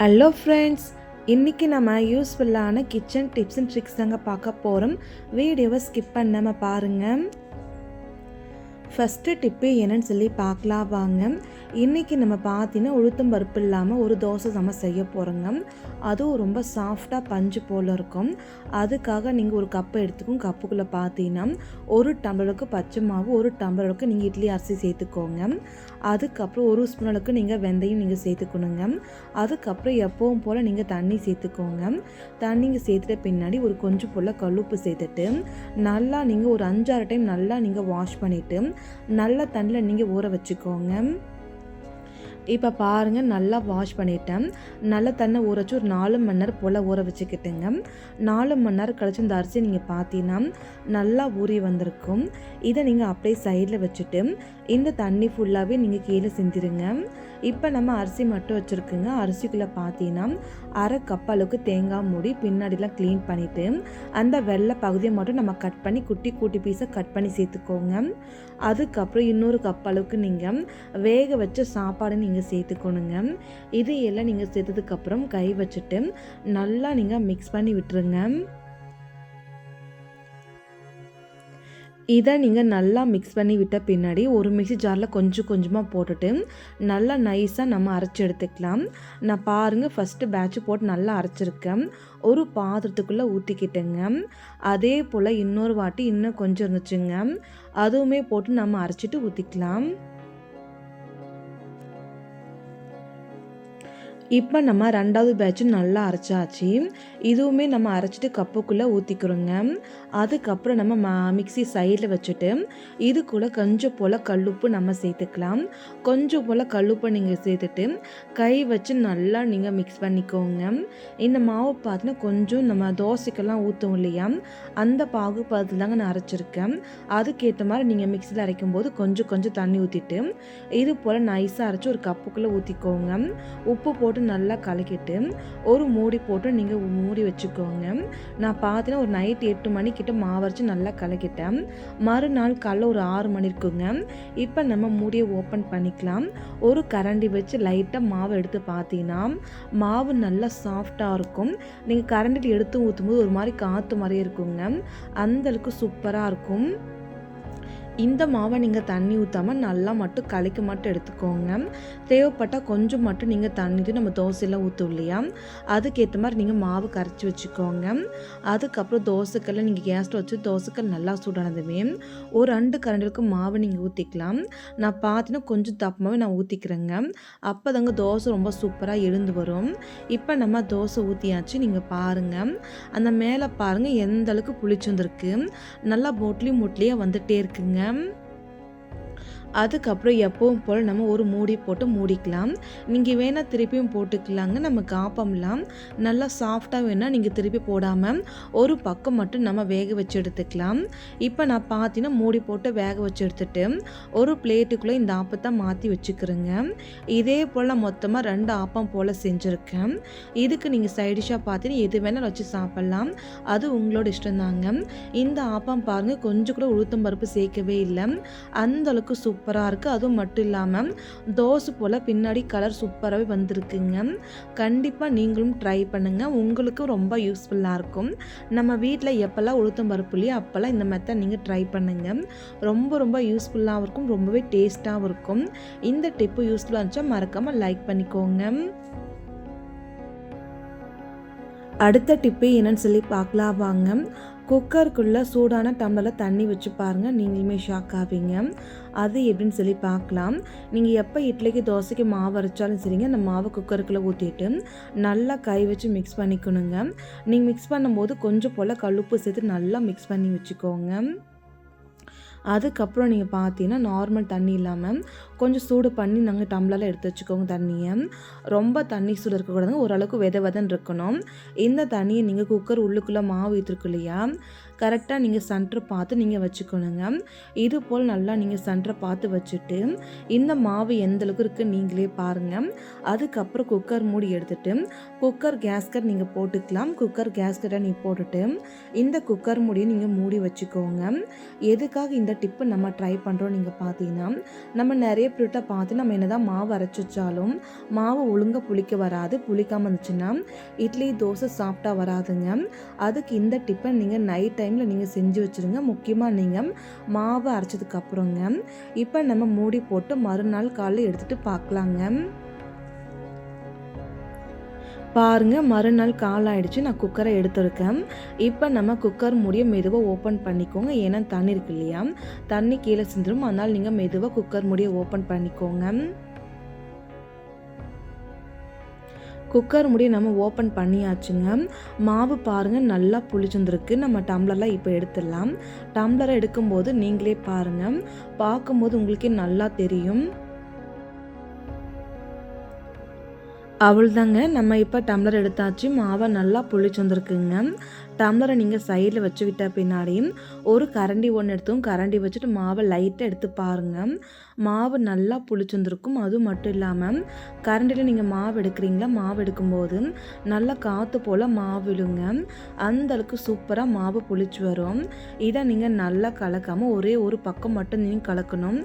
Hello friends இன்றைக்கி நம்ம யூஸ்ஃபுல்லான கிச்சன் டிப்ஸ் அண்ட் ட்ரிக்ஸ் தாங்க பார்க்க போகிறோம் வீடியோவை ஸ்கிப் பண்ணாமல் பாருங்கள் ஃபஸ்ட்டு டிப்பு என்னன்னு சொல்லி பார்க்கலாம் வாங்க. இன்றைக்கி நம்ம பார்த்தீங்கன்னா உளுத்தம் பருப்பு இல்லாமல் ஒரு தோசை நம்ம செய்ய போகிறோங்க அதுவும் ரொம்ப சாஃப்டாக பஞ்சு போல் இருக்கும். அதுக்காக நீங்கள் ஒரு கப்பை எடுத்துக்கும் கப்புக்குள்ளே பார்த்தீங்கன்னா ஒரு டம்ளருக்கு பச்சை மாவு ஒரு டம்ளருக்கு நீங்கள் இட்லி அரிசி சேர்த்துக்கோங்க. அதுக்கப்புறம் ஒரு ஸ்பூன் அளவுக்கு நீங்கள் வெந்தயம் நீங்கள் சேர்த்துக்கணுங்க. அதுக்கப்புறம் எப்பவும் போல் நீங்கள் தண்ணி சேர்த்துக்கோங்க. தண்ணிங்க சேர்த்துட்ட பின்னாடி ஒரு கொஞ்சம் போல் கல்லுப்பு சேர்த்துட்டு நல்லா நீங்கள் ஒரு அஞ்சாறு டைம் நல்லா நீங்கள் வாஷ் பண்ணிவிட்டு நல்லா தண்ணியில் நீங்கள் ஊற வச்சுக்கோங்க. இப்போ பாருங்கள் நல்லா வாஷ் பண்ணிட்டேன். நல்ல தண்ணி ஊற வச்சு ஒரு நாலு மணி நேரம் போல் ஊற வச்சுக்கிட்டுங்க. நாலு மணி நேரம் கழிச்சு இந்த அரிசி நீங்கள் பார்த்தீங்கன்னா நல்லா ஊறி வந்திருக்கும். இதை நீங்கள் அப்படியே சைடில் வச்சுட்டு இந்த தண்ணி ஃபுல்லாகவே நீங்கள் கீழே சிந்திருங்க இப்போ நம்ம அரிசி மட்டும் வச்சுருக்குங்க. அரிசிக்குள்ளே பார்த்தீங்கன்னா அரை கப் அளவுக்கு தேங்காய் மூடி பின்னாடிலாம் க்ளீன் பண்ணிவிட்டு அந்த வெள்ளை பகுதியை மட்டும் நம்ம கட் பண்ணி குட்டி கூட்டி பீஸை கட் பண்ணி சேர்த்துக்கோங்க. அதுக்கப்புறம் இன்னொரு கப் அளவுக்கு நீங்கள் வேக வச்ச சாப்பாடு நீங்கள் சேர்த்துக்கணுங்க. இது எல்லாம் நீங்கள் சேர்த்ததுக்கப்புறம் கை வச்சுட்டு நல்லா நீங்கள் மிக்ஸ் பண்ணி விட்டுருங்க. இதை நீங்கள் நல்லா மிக்ஸ் பண்ணி விட்ட பின்னாடி ஒரு மிக்சி ஜாரில் கொஞ்சம் கொஞ்சமாக போட்டுட்டு நல்லா நைஸாக நம்ம அரைச்சி எடுத்துக்கலாம். நான் பாருங்கள் ஃபஸ்ட்டு பேட்ச் போட்டு நல்லா அரைச்சிருக்கேன். ஒரு பாத்திரத்துக்குள்ளே ஊற்றிக்கிட்டேங்க அதே போல் இன்னொரு வாட்டி இன்னும் கொஞ்சம் இருந்துச்சுங்க. அதுவுமே போட்டு நம்ம அரைச்சிட்டு ஊற்றிக்கலாம் இப்போ நம்ம ரெண்டாவது பேட்ச் நல்லா அரைச்சாச்சு. இதுவுமே நம்ம அரைச்சிட்டு கப்புக்குள்ளே ஊற்றிக்கிறோங்க அதுக்கப்புறம் நம்ம மிக்சி சைடில் வச்சுட்டு இதுக்குள்ளே கொஞ்சம் போல் கல்லுப்பு நம்ம சேர்த்துக்கலாம். கொஞ்சம் போல் கல்லுப்பை நீங்கள் சேர்த்துட்டு கை வச்சு நல்லா நீங்கள் மிக்ஸ் பண்ணிக்கோங்க. இந்த மாவு பார்த்தீங்கன்னா கொஞ்சம் நம்ம தோசைக்கெல்லாம் ஊற்றும் இல்லையா? அந்த பாகு பார்த்து தாங்க நான் அரைச்சிருக்கேன். அதுக்கேற்ற மாதிரி நீங்கள் மிக்சியில் அரைக்கும் போது கொஞ்சம் கொஞ்சம் தண்ணி ஊற்றிட்டு இது போல் நைஸாக அரைச்சி ஒரு கப்புக்குள்ளே ஊற்றிக்கோங்க உப்பு போட்டு போட்டு நல்லா கலக்கிட்டு ஒரு மூடி போட்டு நீங்கள் மூடி வச்சுக்கோங்க. நான் பார்த்தீங்கன்னா ஒரு நைட் எட்டு மணிக்கிட்ட மாவரைச்சி நல்லா கலக்கிட்டேன். மறுநாள் காலைல ஒரு ஆறு மணி இருக்குங்க. இப்போ நம்ம மூடியை ஓப்பன் பண்ணிக்கலாம். ஒரு கரண்டி வச்சு லைட்டாக மாவு எடுத்து பார்த்தீங்கன்னா மாவு நல்லா சாஃப்டாக இருக்கும். நீங்கள் கரண்டியில் எடுத்து ஊற்றும்போது ஒரு மாதிரி காற்று மாதிரியே இருக்குங்க. அந்தளவுக்கு சூப்பராக இருக்கும். இந்த மாவை நீங்கள் தண்ணி ஊற்றாமல் நல்லா மட்டும் கலக்கி மட்டும் எடுத்துக்கோங்க. தேவைப்பட்டால் கொஞ்சம் மட்டும் நீங்கள் தண்ணி நம்ம தோசையெல்லாம் ஊற்றும் இல்லையா? அதுக்கேற்ற மாதிரி நீங்கள் மாவு கரைச்சி வச்சுக்கோங்க. அதுக்கப்புறம் தோசைக்கல்ல நீங்கள் கேஸில் வச்சு தோசைக்கல் நல்லா சூடானதுமே ஒரு ரெண்டு கரண்டிலுக்கு மாவு நீங்கள் ஊற்றிக்கலாம் நான் பார்த்தீங்கன்னா கொஞ்சம் தப்பமாகவே நான் ஊற்றிக்கிறேங்க அப்போ தாங்க தோசை ரொம்ப சூப்பராக எழுந்து வரும். இப்போ நம்ம தோசை ஊற்றியாச்சு நீங்கள் பாருங்கள் அந்த மேலே பாருங்கள் எந்த அளவுக்கு புளிச்சு வந்திருக்கு. நல்லா போட்லி முட்லியாக வந்துகிட்டே இருக்குங்க. them. அதுக்கப்புறம் எப்பவும் போல் நம்ம ஒரு மூடி போட்டு மூடிக்கலாம். நீங்கள் வேணால் திருப்பியும் போட்டுக்கலாங்க. நம்ம காப்பம்லாம் நல்லா சாஃப்டாக வேணால் நீங்கள் திருப்பி போடாமல் ஒரு பக்கம் மட்டும் நம்ம வேக வச்சு எடுத்துக்கலாம். இப்போ நான் பார்த்தீங்கன்னா மூடி போட்டு வேக வச்சு எடுத்துட்டு ஒரு பிளேட்டுக்குள்ளே இந்த ஆப்பத்தை மாற்றி வச்சுக்கிறேங்க. இதே போல் மொத்தமாக ரெண்டு ஆப்பம் போல் செஞ்சுருக்கேன். இதுக்கு நீங்கள் சைடிஷாக பார்த்தீங்கன்னா எது வேணாலும் வச்சு சாப்பிட்லாம். அது உங்களோட இஷ்டம் தாங்க இந்த ஆப்பம் பாருங்கள் கொஞ்சம் கூட உளுத்தம் பருப்பு சேர்க்கவே இல்லை. அந்தளவுக்கு சூப்பர் சூப்பராக இருக்குது அதுவும் மட்டும் இல்லாமல் தோசை போல் பின்னாடி கலர் சூப்பராகவே வந்திருக்குங்க. கண்டிப்பாக நீங்களும் ட்ரை பண்ணுங்கள் உங்களுக்கும் ரொம்ப யூஸ்ஃபுல்லாக இருக்கும். நம்ம வீட்டில் எப்போல்லாம் உளுத்தம் பருப்புலையோ அப்போல்லாம் இந்த மெத்தட் நீங்கள் ட்ரை பண்ணுங்கள் ரொம்ப ரொம்ப யூஸ்ஃபுல்லாகவும் இருக்கும். ரொம்பவே டேஸ்ட்டாகவும் இருக்கும். இந்த டிப்பு யூஸ்ஃபுல்லாக இருந்துச்சா மறக்காமல் லைக் பண்ணிக்கோங்க. அடுத்த டிப்பு என்னன்னு சொல்லி பார்க்கலாம் வாங்க. குக்கருக்குள்ளே சூடான டம்ளரில் தண்ணி வச்சு பாருங்கள் நீங்களுமே ஷாக் ஆவீங்க. அது எப்படின்னு சொல்லி பார்க்கலாம். நீங்கள் எப்போ இட்லிக்கு தோசைக்கு மாவு அரைச்சாலும் சரிங்க. அந்த மாவை குக்கருக்குள்ளே ஊற்றிட்டு நல்லா கை வச்சு மிக்ஸ் பண்ணிக்கணுங்க. நீங்கள் மிக்ஸ் பண்ணும்போது கொஞ்சம் போல் கழுப்பு சேர்த்து நல்லா மிக்ஸ் பண்ணி வச்சுக்கோங்க. அதுக்கப்புறம் நீங்கள் பார்த்தீங்கன்னா நார்மல் தண்ணி இல்லாமல் கொஞ்சம் சூடு பண்ணி நாங்கள் டம்ளரில் எடுத்து வச்சுக்கோங்க தண்ணியை. ரொம்ப தண்ணி சூடு இருக்கக்கூடாதுங்க ஓரளவுக்கு வித விதன்னு இருக்கணும். இந்த தண்ணியை நீங்கள் குக்கர் உள்ளுக்குள்ளே மாவு ஊற்றிருக்கு இல்லையா? கரெக்டாக நீங்கள் சென்டர் பார்த்து நீங்கள் வச்சுக்கணுங்க. இது போல் நல்லா நீங்கள் சென்டரை பார்த்து வச்சுட்டு இந்த மாவு எந்த அளவுக்கு இருக்குது நீங்களே பாருங்கள் அதுக்கப்புறம் குக்கர் மூடி எடுத்துட்டு குக்கர் கேஸ்கட் நீங்கள் போட்டுக்கலாம். குக்கர் கேஸ்கட்டை நீ போட்டுட்டு இந்த குக்கர் மூடியை நீங்கள் மூடி வச்சுக்கோங்க. எதுக்காக இந்த டிப்பு நம்ம ட்ரை பண்ணுறோம் நீங்கள் பார்த்தீங்கன்னா நம்ம நிறைய பிரிட்டை பார்த்து நம்ம என்ன தான் மாவு அரைச்சி வச்சாலும் மாவு ஒழுங்காக புளிக்க வராது. புளிக்காமல் இருந்துச்சுன்னா இட்லி தோசை சாப்பிட்டா வராதுங்க. அதுக்கு இந்த டிப்பை நீங்கள் நைட் டைம் டைமில் நீங்கள் செஞ்சு வச்சுருங்க. முக்கியமாக நீங்கள் மாவு அரைச்சதுக்கப்புறங்க இப்போ நம்ம மூடி போட்டு மறுநாள் காலையில் எடுத்துகிட்டு பார்க்கலாங்க பாருங்க மறுநாள் கால் நான் குக்கரை எடுத்திருக்கேன். இப்போ நம்ம குக்கர் மூடிய மெதுவாக ஓப்பன் பண்ணிக்கோங்க. ஏன்னா தண்ணி இருக்கு இல்லையா? தண்ணி கீழே சிந்துடும் அதனால் நீங்கள் மெதுவாக குக்கர் மூடிய ஓப்பன் பண்ணிக்கோங்க. குக்கர் முடி நம்ம ஓப்பன் பண்ணியாச்சுங்க. மாவு பாருங்கள் நல்லா புளிச்சுருந்துருக்கு. நம்ம டம்ளர்லாம் இப்போ எடுத்துடலாம். டம்ளரை எடுக்கும்போது நீங்களே பாருங்கள் பார்க்கும்போது உங்களுக்கே நல்லா தெரியும். அவ்வளோதாங்க நம்ம இப்போ டம்ளர் எடுத்தாச்சு. மாவை நல்லா புளிச்சு வந்துருக்குங்க. டம்ளரை நீங்கள் சைடில் வச்சு விட்ட பின்னாடி ஒரு கரண்டி ஒன்று எடுத்தும் கரண்டி வச்சுட்டு மாவை லைட்டாக எடுத்து பாருங்கள் மாவு நல்லா புளிச்சுருந்துருக்கும் அது மட்டும் இல்லாமல் கரண்டியில் நீங்கள் மாவு எடுக்கிறீங்களா? மாவு எடுக்கும்போது நல்லா காற்று போல் மாவு விழுங்க. அந்த அளவுக்கு சூப்பராக மாவு புளிச்சு வரும். இதை நீங்கள் நல்லா கலக்காமல் ஒரே ஒரு பக்கம் மட்டும் நீங்கள் கலக்கணும்.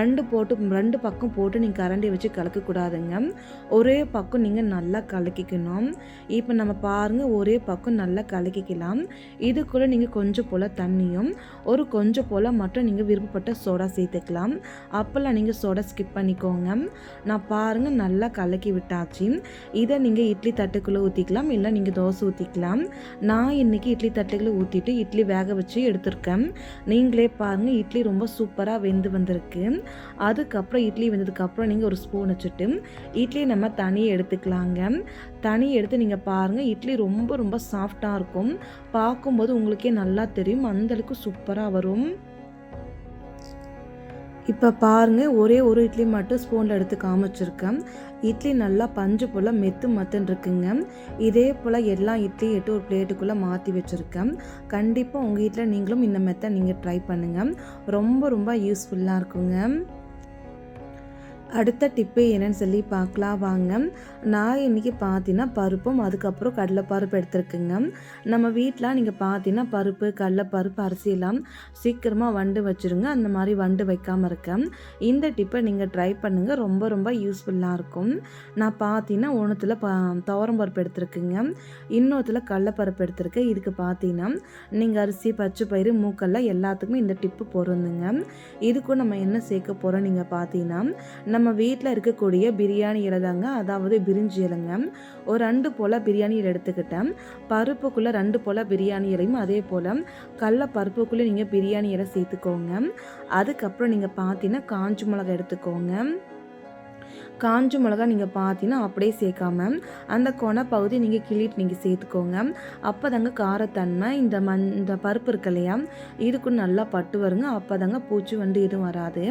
ரெண்டு போட்டு ரெண்டு பக்கம் போட்டு நீங்கள் கரண்டி வச்சு கலக்கக்கூடாதுங்க. ஒரே பக்கம் நீங்கள் நல்லா கலக்கிக்கணும். இப்போ நம்ம பாருங்கள் ஒரே பக்கம் நல்லா கலக்கிக்கலாம். இதுக்குள்ளே நீங்கள் கொஞ்சம் போல் தண்ணியும் ஒரு கொஞ்சம் போல் மட்டும் நீங்கள் விருப்பப்பட்ட சோடா சேர்த்துக்கலாம். அப்போல்லாம் நீங்கள் சோடா ஸ்கிப் பண்ணிக்கோங்க. நான் பாருங்கள் நல்லா கலக்கி விட்டாச்சு. இதை நீங்கள் இட்லி தட்டுக்குள்ளே ஊற்றிக்கலாம் இல்லை நீங்கள் தோசை ஊற்றிக்கலாம் நான் இன்றைக்கி இட்லி தட்டுக்குள்ளே ஊற்றிட்டு இட்லி வேக வச்சு எடுத்திருக்கேன். நீங்களே பாருங்கள் இட்லி ரொம்ப சூப்பராக வெந்து வந்திருக்கு. அதுக்கப்புறம் இட்லி வெந்ததுக்கப்புறம் நீங்கள் ஒரு ஸ்பூன் வச்சுட்டு இட்லி நம்ம தனியாக எடுத்து எடுத்துக்கலாங்க. தனி எடுத்து நீங்கள் பாருங்கள் இட்லி ரொம்ப ரொம்ப சாஃப்டாக இருக்கும். பார்க்கும்போது உங்களுக்கே நல்லா தெரியும். அந்தளவுக்கு சூப்பராக வரும். இப்போ பாருங்கள் ஒரே ஒரு இட்லி மட்டும் ஸ்பூனில் எடுத்து காமிச்சிருக்கேன். இட்லி நல்லா பஞ்சு போல் மெத்து மத்துன்னு இருக்குங்க. இதே போல் எல்லா இட்லியும் எட்டு ஒரு பிளேட்டுக்குள்ளே மாற்றி வச்சுருக்கேன். கண்டிப்பாக உங்கள் வீட்டில் நீங்களும் இந்த மெத்தை நீங்கள் ட்ரை பண்ணுங்கள் ரொம்ப ரொம்ப யூஸ்ஃபுல்லாக இருக்குங்க. அடுத்த டிப்பு என்னன்னு சொல்லி பார்க்கலாம் வாங்க. நான் இன்றைக்கி பார்த்தீங்கன்னா பருப்பும் அதுக்கப்புறம் கடலைப்பருப்பு எடுத்துருக்குங்க. நம்ம வீட்டில் நீங்கள் பார்த்தீங்கன்னா பருப்பு கடலைப்பருப்பு அரிசியெல்லாம் சீக்கிரமாக வண்டு வச்சுருங்க. அந்த மாதிரி வண்டு வைக்காமல் இருக்கேன் இந்த டிப்பை நீங்கள் ட்ரை பண்ணுங்கள் ரொம்ப ரொம்ப யூஸ்ஃபுல்லாக இருக்கும். நான் பார்த்தீங்கன்னா ஒன்றுத்தில் ப துவரம் பருப்பு எடுத்துருக்குங்க. இன்னொருத்தில் கடலைப்பருப்பு எடுத்துருக்கேன். இதுக்கு பார்த்தீங்கன்னா நீங்கள் அரிசி பச்சை பயிறு மூக்கல்ல எல்லாத்துக்குமே இந்த டிப்பு பொருந்துங்க. இதுக்கும் நம்ம என்ன சேர்க்க போகிறோம் நீங்கள் பார்த்தீங்கன்னா நம்ம நம்ம வீட்டில் இருக்கக்கூடிய பிரியாணி இலை தாங்க அதாவது பிரிஞ்சி இலைங்க. ஒரு ரெண்டு போல் பிரியாணி இலை எடுத்துக்கிட்டேன். பருப்புக்குள்ளே ரெண்டு போல் பிரியாணி இலையும் அதே போல் கடல பருப்புக்குள்ளே நீங்கள் பிரியாணி இலை சேர்த்துக்கோங்க. அதுக்கப்புறம் நீங்கள் பார்த்தீங்கன்னா காஞ்சி மிளகா எடுத்துக்கோங்க. காஞ்ச மிளகா நீங்கள் பார்த்தீங்கன்னா அப்படியே சேர்க்காம அந்த கொனை பகுதி நீங்கள் கிள்ளிட்டு நீங்கள் சேர்த்துக்கோங்க. அப்போ தாங்க காரத்தன்மை இந்த மண் இந்த பருப்பு இருக்கு இல்லையா இதுக்கு நல்லா பட்டு வருங்க. அப்போ தாங்க பூச்சி வண்டு எதுவும் வராது.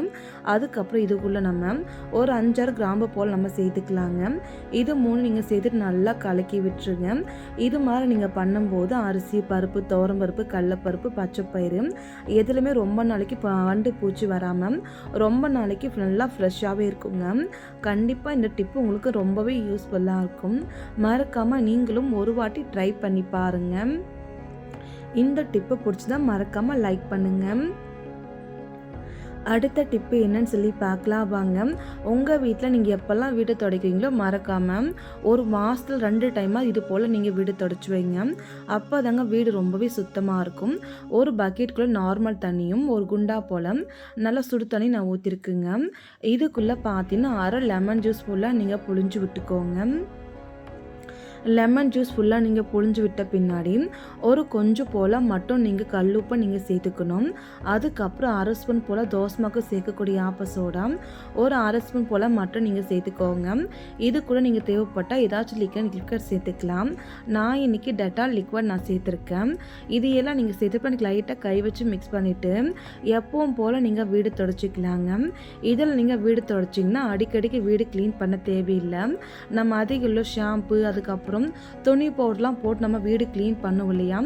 அதுக்கப்புறம் இதுக்குள்ளே நம்ம ஒரு அஞ்சாறு கிராம்பு போல் நம்ம சேர்த்துக்கலாங்க. இது மூணு நீங்கள் சேர்த்துட்டு நல்லா கலக்கி விட்டுருங்க. இது மாதிரி நீங்கள் பண்ணும்போது அரிசி பருப்பு பருப்பு கடலப்பருப்பு பச்சைப்பயிறு எதுலையுமே ரொம்ப நாளைக்கு வண்டு பூச்சி வராமல் ரொம்ப நாளைக்கு நல்லா ஃப்ரெஷ்ஷாகவே இருக்குங்க. கண்டிப்பாக இந்த டிப்பு உங்களுக்கு ரொம்பவே யூஸ்ஃபுல்லாக இருக்கும். மறக்காமல் நீங்களும் ஒரு வாட்டி ட்ரை பண்ணி பாருங்கள் இந்த டிப்பை பிடிச்சி தான் மறக்காமல் லைக் பண்ணுங்கள் அடுத்த டிப்பு என்னன்னு சொல்லி பார்க்கலாம் வாங்க. உங்கள் வீட்டில் நீங்கள் எப்போல்லாம் வீடு துடைக்கிறீங்களோ மறக்காமல் ஒரு மாதத்தில் ரெண்டு டைமாக இது போல் நீங்கள் வீடு துடைச்சி வைங்க. அப்போ தாங்க வீடு ரொம்பவே சுத்தமாக இருக்கும். ஒரு பக்கெட்டுக்குள்ளே நார்மல் தண்ணியும் ஒரு குண்டா போல் நல்லா சுடு தண்ணி நான் ஊற்றிருக்குங்க இதுக்குள்ளே பார்த்தீங்கன்னா அரை லெமன் ஜூஸ் ஃபுல்லாக நீங்கள் புழிஞ்சு விட்டுக்கோங்க. லெமன் ஜூஸ் ஃபுல்லாக நீங்கள் புழிஞ்சு விட்ட பின்னாடி ஒரு கொஞ்சம் போல் மட்டும் நீங்கள் கல்லுப்பை நீங்கள் சேர்த்துக்கணும். அதுக்கப்புறம் அரை ஸ்பூன் போல் தோசைமாக்கு சேர்க்கக்கூடிய ஆப்பசோடா ஒரு அரை ஸ்பூன் போல் மட்டும் நீங்கள் சேர்த்துக்கோங்க. இது கூட நீங்கள் தேவைப்பட்டால் ஏதாச்சும் லிக்விட் லிக்விட் சேர்த்துக்கலாம். நான் இன்றைக்கி டெட்டால் லிக்விட் நான் சேர்த்துருக்கேன். இது எல்லாம் நீங்கள் சேர்த்து எனக்கு லைட்டாக கை வச்சு மிக்ஸ் பண்ணிவிட்டு எப்பவும் போல் நீங்கள் வீடு தொடச்சிக்கலாங்க. இதில் நீங்கள் வீடு தொடச்சிங்கன்னா அடிக்கடிக்கு வீடு க்ளீன் பண்ண தேவையில்லை. நம்ம அதிக உள்ள ஷாம்பு அதுக்கப்புறம் வரும். துணி பவுடர்லாம் போட்டு நம்ம வீடு க்ளீன் பண்ணுவோம் இல்லையா?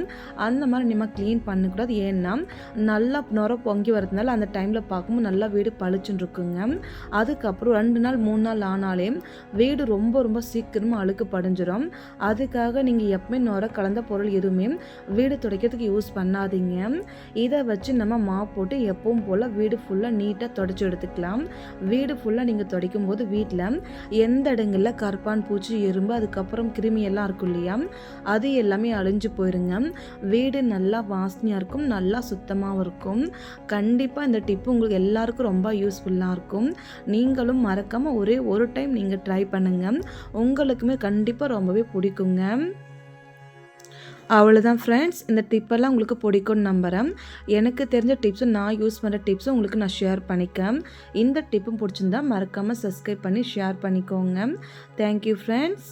அந்த மாதிரி நம்ம க்ளீன் பண்ணக்கூடாது. ஏன்னா நல்லா நுர பொங்கி வரதுனால அந்த டைமில் பார்க்கும்போது நல்லா வீடு பளிச்சுன்னு இருக்குங்க அதுக்கப்புறம் ரெண்டு நாள் மூணு நாள் ஆனாலே வீடு ரொம்ப ரொம்ப சீக்கிரமாக அழுக்கு படிஞ்சிடும் அதுக்காக நீங்கள் எப்பவுமே நுர கலந்த பொருள் எதுவுமே வீடு துடைக்கிறதுக்கு யூஸ் பண்ணாதீங்க. இதை வச்சு நம்ம மா போட்டு எப்பவும் போல் வீடு ஃபுல்லாக நீட்டாக துடைச்சி எடுத்துக்கலாம். வீடு ஃபுல்லாக நீங்கள் துடைக்கும் போது வீட்டில் எந்த இடங்களில் கருப்பான் பூச்சி எறும்பு அதுக்கப்புறம் கிருமி எல்லாம் இருக்கும் இல்லையா? அது எல்லாமே அழிஞ்சு போயிருங்க. வீடு நல்லா வாசனையாக இருக்கும் நல்லா சுத்தமாகவும் இருக்கும். கண்டிப்பாக இந்த டிப்பு உங்களுக்கு எல்லாருக்கும் ரொம்ப யூஸ்ஃபுல்லாக இருக்கும். நீங்களும் மறக்காமல் ஒரே ஒரு டைம் நீங்கள் ட்ரை பண்ணுங்கள் உங்களுக்குமே கண்டிப்பாக ரொம்பவே பிடிக்குங்க. அவ்வளோதான் ஃப்ரெண்ட்ஸ் இந்த டிப்பெல்லாம் உங்களுக்கு பிடிக்கும்னு நம்புகிறேன் எனக்கு தெரிஞ்ச டிப்ஸும் நான் யூஸ் பண்ணுற டிப்ஸும் உங்களுக்கு நான் ஷேர் பண்ணிக்கேன் இந்த டிப்பும் பிடிச்சிருந்தா மறக்காமல் சப்ஸ்கிரைப் பண்ணி ஷேர் பண்ணிக்கோங்க. Thank you friends